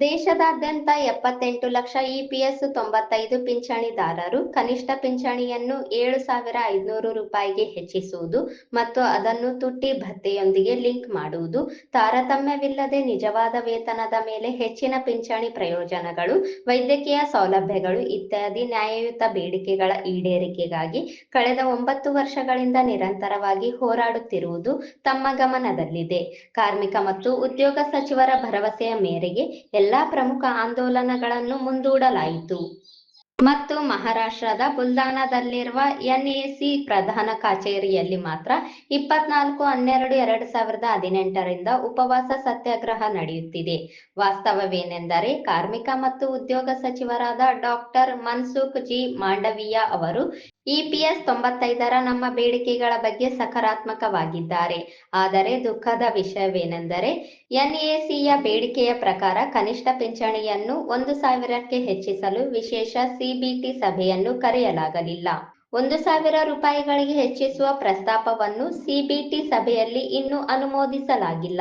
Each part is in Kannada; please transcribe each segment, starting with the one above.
ದೇಶದಾದ್ಯಂತ ಎಪ್ಪತ್ತೆಂಟು ಲಕ್ಷ ಇಪಿಎಸ್ ತೊಂಬತ್ತೈದು ಪಿಂಚಣಿದಾರರು ಕನಿಷ್ಠ ಪಿಂಚಣಿಯನ್ನು ಏಳು ಸಾವಿರ ಐದುನೂರು ರೂಪಾಯಿಗೆ ಹೆಚ್ಚಿಸುವುದು ಮತ್ತು ಅದನ್ನು ತುಟ್ಟಿ ಭತ್ಯೆಯೊಂದಿಗೆ ಲಿಂಕ್ ಮಾಡುವುದು, ತಾರತಮ್ಯವಿಲ್ಲದೆ ನಿಜವಾದ ವೇತನದ ಮೇಲೆ ಹೆಚ್ಚಿನ ಪಿಂಚಣಿ ಪ್ರಯೋಜನಗಳು, ವೈದ್ಯಕೀಯ ಸೌಲಭ್ಯಗಳು ಇತ್ಯಾದಿ ನ್ಯಾಯಯುತ ಬೇಡಿಕೆಗಳ ಈಡೇರಿಕೆಗಾಗಿ ಕಳೆದ ಒಂಬತ್ತು ವರ್ಷಗಳಿಂದ ನಿರಂತರವಾಗಿ ಹೋರಾಡುತ್ತಿರುವುದು ತಮ್ಮ ಗಮನದಲ್ಲಿದೆ. ಕಾರ್ಮಿಕ ಮತ್ತು ಉದ್ಯೋಗ ಸಚಿವರ ಭರವಸೆಯ ಮೇರೆಗೆ ಎಲ್ಲಾ ಪ್ರಮುಖ ಆಂದೋಲನಗಳನ್ನು ಮುಂದೂಡಲಾಯಿತು. ಮತ್ತು ಮಹಾರಾಷ್ಟ್ರದ ಬುಲ್ದಾನದಲ್ಲಿರುವ ಎನ್ಎಸಿ ಪ್ರಧಾನ ಕಚೇರಿಯಲ್ಲಿ ಮಾತ್ರ ಇಪ್ಪತ್ನಾಲ್ಕು, ಹನ್ನೆರಡು, ಎರಡು ಸಾವಿರದ ಹದಿನೆಂಟರಿಂದ ಉಪವಾಸ ಸತ್ಯಾಗ್ರಹ ನಡೆಯುತ್ತಿದೆ. ವಾಸ್ತವವೇನೆಂದರೆ ಕಾರ್ಮಿಕ ಮತ್ತು ಉದ್ಯೋಗ ಸಚಿವರಾದ ಡಾಕ್ಟರ್ ಮನ್ಸುಖ್ ಜಿ. ಮಾಂಡವೀಯ ಅವರು ಇಪಿಎಸ್ ತೊಂಬತ್ತೈದರ ನಮ್ಮ ಬೇಡಿಕೆಗಳ ಬಗ್ಗೆ ಸಕಾರಾತ್ಮಕವಾಗಿದ್ದಾರೆ. ಆದರೆ ದುಃಖದ ವಿಷಯವೇನೆಂದರೆ ಎನ್ಎಸಿಯ ಬೇಡಿಕೆಯ ಪ್ರಕಾರ ಕನಿಷ್ಠ ಪಿಂಚಣಿಯನ್ನು ಒಂದು ಸಾವಿರಕ್ಕೆ ಹೆಚ್ಚಿಸಲು ವಿಶೇಷ ಸಿಬಿಟಿ ಸಭೆಯನ್ನು ಕರೆಯಲಾಗಲಿಲ್ಲ. ಒಂದು ಸಾವಿರ ರೂಪಾಯಿಗಳಿಗೆ ಹೆಚ್ಚಿಸುವ ಪ್ರಸ್ತಾಪವನ್ನು ಸಿಬಿಟಿ ಸಭೆಯಲ್ಲಿ ಇನ್ನೂ ಅನುಮೋದಿಸಲಾಗಿಲ್ಲ.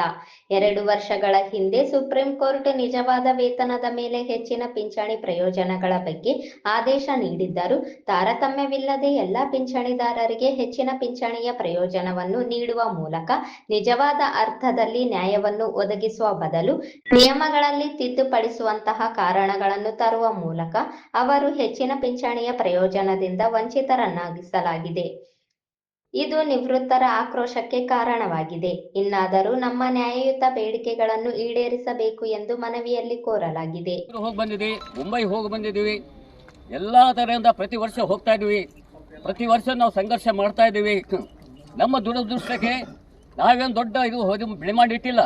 ಎರಡು ವರ್ಷಗಳ ಹಿಂದೆ ಸುಪ್ರೀಂ ಕೋರ್ಟ್ ನಿಜವಾದ ವೇತನದ ಮೇಲೆ ಹೆಚ್ಚಿನ ಪಿಂಚಣಿ ಪ್ರಯೋಜನಗಳ ಬಗ್ಗೆ ಆದೇಶ ನೀಡಿದ್ದರೂ ತಾರತಮ್ಯವಿಲ್ಲದೆ ಎಲ್ಲ ಪಿಂಚಣಿದಾರರಿಗೆ ಹೆಚ್ಚಿನ ಪಿಂಚಣಿಯ ಪ್ರಯೋಜನವನ್ನು ನೀಡುವ ಮೂಲಕ ನಿಜವಾದ ಅರ್ಥದಲ್ಲಿ ನ್ಯಾಯವನ್ನು ಒದಗಿಸುವ ಬದಲು ನಿಯಮಗಳಲ್ಲಿ ತಿದ್ದುಪಡಿಸುವಂತಹ ಕಾರಣಗಳನ್ನು ತರುವ ಮೂಲಕ ಅವರು ಹೆಚ್ಚಿನ ಪಿಂಚಣಿಯ ಪ್ರಯೋಜನದಿಂದ ವಂಚಿತರನ್ನಾಗಿಸಲಾಗಿದೆ ಇದು ನಿವೃತ್ತರ ಆಕ್ರೋಶಕ್ಕೆ ಕಾರಣವಾಗಿದೆ. ಇನ್ನಾದರೂ ನಮ್ಮ ನ್ಯಾಯಯುತ ಬೇಡಿಕೆಗಳನ್ನು ಈಡೇರಿಸಬೇಕು ಎಂದು ಮನವಿಯಲ್ಲಿ ಕೋರಲಾಗಿದೆ. ಹೋಗಿ ಬಂದಿದೆ ಮುಂಬೈ ಹೋಗಿ ಬಂದಿದ್ದೀವಿ ಎಲ್ಲ ಥರದಿಂದ ಪ್ರತಿ ವರ್ಷ ಹೋಗ್ತಾ ಇದ್ದೀವಿ ಪ್ರತಿ ವರ್ಷ ನಾವು ಸಂಘರ್ಷ ಮಾಡ್ತಾ ಇದ್ದೀವಿ ನಮ್ಮ ದುರದೃಷ್ಟಕ್ಕೆ ನಾವೇನು ದೊಡ್ಡ ಇದು ಹೋಗಿ ಮಾಡಿಟ್ಟಿಲ್ಲ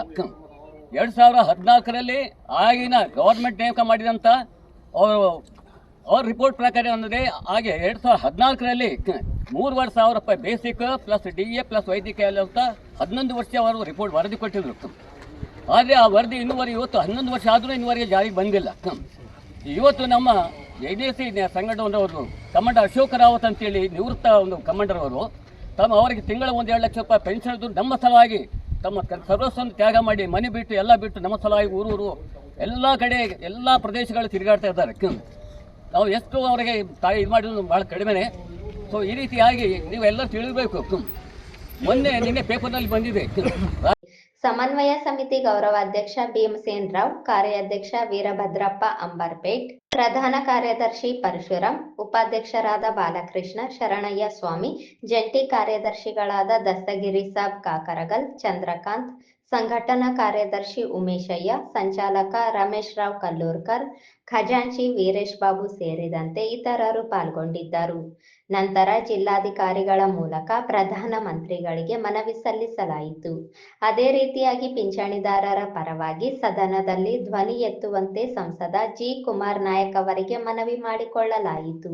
ಎರಡ್ ಸಾವಿರ ಹದಿನಾಲ್ಕರಲ್ಲಿ ಆಗಿನ ಗೌರ್ಮೆಂಟ್ ನೇಮಕ ಮಾಡಿದಂತ ಅವ್ರ ರಿಪೋರ್ಟ್ ಪ್ರಕಾರ ಅಂದರೆ ಹಾಗೆ ಎರಡು ಸಾವಿರದ ಹದಿನಾಲ್ಕರಲ್ಲಿ ಮೂರುವರೆ ಸಾವಿರ ರೂಪಾಯಿ basic plus D A plus ವೈದ್ಯಕೀಯ ಅಂತ ಹನ್ನೊಂದು ವರ್ಷ ಅವರು ರಿಪೋರ್ಟ್ ವರದಿ ಕೊಟ್ಟಿದ್ರು. ಆದರೆ ಆ ವರದಿ ಇನ್ನೂವರೆ, ಇವತ್ತು ಹನ್ನೊಂದು ವರ್ಷ ಆದರೂ ಇನ್ನುವರೆಗೆ ಜಾರಿಗೆ ಬಂದಿಲ್ಲ. ಇವತ್ತು ನಮ್ಮ ಎ ಸಿ ಸಂಘಟನೆಯವರು, ಕಮಾಂಡರ್ ಅಶೋಕ್ ರಾವತ್ ಅಂತೇಳಿ ನಿವೃತ್ತ ಒಂದು ಕಮಾಂಡರ್ ಅವರು, ತಮ್ಮ ಅವರಿಗೆ ತಿಂಗಳ ಒಂದು ಎರಡು ಲಕ್ಷ ರೂಪಾಯಿ ಪೆನ್ಷನ್ ನಮ್ಮ ಸಲುವಾಗಿ ತಮ್ಮ ಸರ್ವಸ್ವನ್ನು ತ್ಯಾಗ ಮಾಡಿ ಮನೆ ಬಿಟ್ಟು ಎಲ್ಲ ಬಿಟ್ಟು ನಮ್ಮ ಸಲುವಾಗಿ ಊರೂರು ಎಲ್ಲ ಕಡೆ ಎಲ್ಲ ಪ್ರದೇಶಗಳು ತಿರುಗಾಡ್ತಾ ಇದ್ದಾರೆ. ನಾವು ಎಷ್ಟು ಅವರಿಗೆ ತಾಯಿ ಇದು ಮಾಡಿದ್ರು ಭಾಳ ಕಡಿಮೆನೆ. ಸೊ ಈ ರೀತಿಯಾಗಿ ನೀವೆಲ್ಲ ತಿಳಿಬೇಕು. ಮೊನ್ನೆ ನಿನ್ನೆ ಪೇಪರ್ನಲ್ಲಿ ಬಂದಿದೆ. ಸಮನ್ವಯ ಸಮಿತಿ ಗೌರವಾಧ್ಯಕ್ಷ ಭೀಮಸೇನ್ ರಾವ್, ಕಾರ್ಯಾಧ್ಯಕ್ಷ ವೀರಭದ್ರಪ್ಪ ಅಂಬರ್ಪೇಟ್ ಪ್ರಧಾನ ಕಾರ್ಯದರ್ಶಿ ಪರಶುರಾಮ್ ಉಪಾಧ್ಯಕ್ಷರಾದ ಬಾಲಕೃಷ್ಣ, ಶರಣಯ್ಯ ಸ್ವಾಮಿ, ಜಂಟಿ ಕಾರ್ಯದರ್ಶಿಗಳಾದ ದಸ್ತಗಿರಿ ಸಾಬ್ ಕಾಕರಗಲ್, ಚಂದ್ರಕಾಂತ್, ಸಂಘಟನಾ ಕಾರ್ಯದರ್ಶಿ ಉಮೇಶಯ್ಯ, ಸಂಚಾಲಕ ರಮೇಶ್ ರಾವ್ ಕಲ್ಲೂರ್ಕರ್, ಖಜಾಂಚಿ ವೀರೇಶ್ ಬಾಬು ಸೇರಿದಂತೆ ಇತರರು ಪಾಲ್ಗೊಂಡಿದ್ದರು. ನಂತರ ಜಿಲ್ಲಾಧಿಕಾರಿಗಳ ಮೂಲಕ ಪ್ರಧಾನ ಮಂತ್ರಿಗಳಿಗೆ ಮನವಿ ಸಲ್ಲಿಸಲಾಯಿತು. ಅದೇ ರೀತಿಯಾಗಿ ಪಿಂಚಣಿದಾರರ ಪರವಾಗಿ ಸದನದಲ್ಲಿ ಧ್ವನಿ ಎತ್ತುವಂತೆ ಸಂಸದ ಜಿ ಕುಮಾರ್ ನಾಯಕ್ ಅವರಿಗೆ ಮನವಿ ಮಾಡಿಕೊಳ್ಳಲಾಯಿತು.